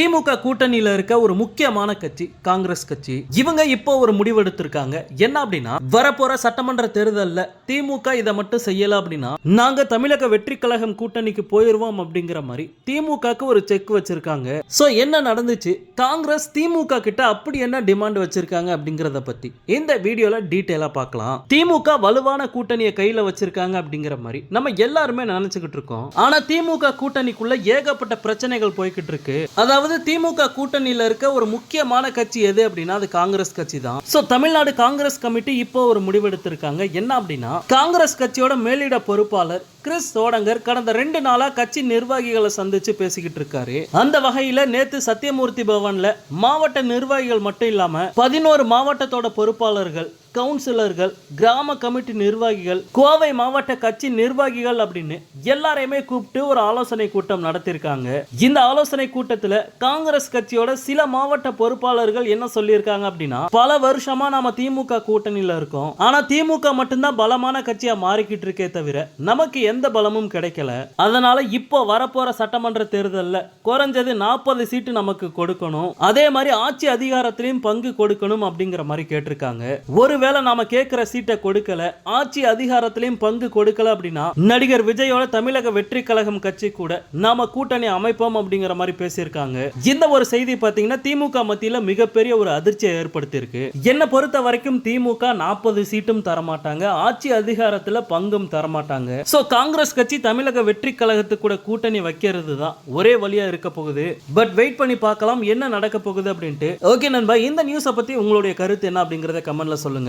திமுக கூட்டணியில இருக்க ஒரு முக்கியமான கட்சி காங்கிரஸ் கட்சி. இவங்க இப்போ ஒரு முடிவு எடுத்திருக்காங்க என்ன அப்படின்னா வரப்போற சட்டமன்ற தேர்தல்ல திமுக இதை மட்டும் செய்யல அப்படின்னா நாங்க தமிழக வெற்றி கழகம் கூட்டணிக்கு போயிருவோம் அப்படிங்கிற மாதிரி திமுகக்கு ஒரு செக் வச்சிருக்காங்க. சோ என்ன நடந்துச்சு? காங்கிரஸ் திமுக கிட்ட அப்படி என்ன டிமாண்ட் வச்சிருக்காங்க அப்படிங்கறத பத்தி. இந்த வீடியோல டீட்டெயிலா பார்க்கலாம். திமுக வலுவான கூட்டணியை கையில வச்சிருக்காங்க அப்படிங்கிற மாதிரி நம்ம எல்லாருமே நினைச்சுக்கிட்டு இருக்கோம். ஆனா திமுக கூட்டணிக்குள்ள ஏகப்பட்ட பிரச்சனைகள் போய்கிட்டு இருக்கு. அதாவது திமுக கூட்டணியில இருக்க ஒரு முக்கியமான கட்சி எது அப்படின்னா அது காங்கிரஸ் கட்சி தான் சோ தமிழ்நாடு காங்கிரஸ் கமிட்டி இப்போ ஒரு முடிவெடுத்திருக்காங்க. என்ன அப்படின்னா காங்கிரஸ் கட்சியோட மேலிட பொறுப்பாளர் கிறிஸ் சோடங்கர் கடந்த ரெண்டு நாளா கட்சி நிர்வாகிகளை சந்திச்சு பேசிக்கிட்டு இருக்காரு. அந்த வகையில நேத்து சத்தியமூர்த்தி பவன்ல மாவட்ட நிர்வாகிகள் மட்டும் இல்லாம பதினோரு மாவட்டத்தோட பொறுப்பாளர்கள் கவுன்சிலர்கள் கிராம கமிட்டி நிர்வாகிகள் கோவை மாவட்ட கட்சி நிர்வாகிகள் அப்படின்னு எல்லாரையுமே கூப்பிட்டு ஒரு ஆலோசனை கூட்டம் நடத்தியிருக்காங்க இந்த ஆலோசனை கூட்டத்துல காங்கிரஸ் கட்சியோட சில மாவட்ட பொறுப்பாளர்கள் என்ன சொல்லியிருக்காங்க அப்படின்னா பல வருஷமா நாம திமுக கூட்டணியில இருக்கோம். ஆனா திமுக மட்டும்தான் பலமான கட்சியா மாறிக்கிட்டு இருக்கே தவிர நமக்கு எந்த பலமும் கிடைக்கல. அதனால இப்போ வரப்போற சட்டமன்ற தேர்தல்ல குறைஞ்சது நாற்பது சீட்டு நமக்கு கொடுக்கணும். அதே மாதிரி ஆட்சி அதிகாரத்திலையும் பங்கு கொடுக்கணும் அப்படிங்கிற மாதிரி கேட்டிருக்காங்க. ஒரு ஒருவேளை நாம கேட்கிற சீட்டை கொடுக்கல ஆட்சி அதிகாரத்திலையும் பங்கு கொடுக்கல அப்படின்னா நடிகர் விஜயோட தமிழக வெற்றி கழகம் கட்சி கூட நாம கூட்டணி அமைப்போம் அப்படிங்கிற மாதிரி பேசியிருக்காங்க. இந்த ஒரு செய்தி பாத்தீங்கன்னா திமுக மத்தியில மிகப்பெரிய ஒரு அதிர்ச்சியை ஏற்படுத்தியிருக்கு. என்ன பொறுத்த வரைக்கும் திமுக நாற்பது சீட்டும் தரமாட்டாங்க ஆட்சி அதிகாரத்துல பங்கும் தரமாட்டாங்க. சோ காங்கிரஸ் கட்சி தமிழக வெற்றி கழகத்துக்கு கூட கூட்டணி வைக்கிறது தான் ஒரே வழியா இருக்க போகுது. பட் வெயிட் பண்ணி பார்க்கலாம் என்ன நடக்க போகுது அப்படின்ட்டு. ஓகே நண்பா இந்த நியூஸை பத்தி உங்களுடைய கருத்து என்ன அப்படிங்கறத கமெண்ட்ல சொல்லுங்க.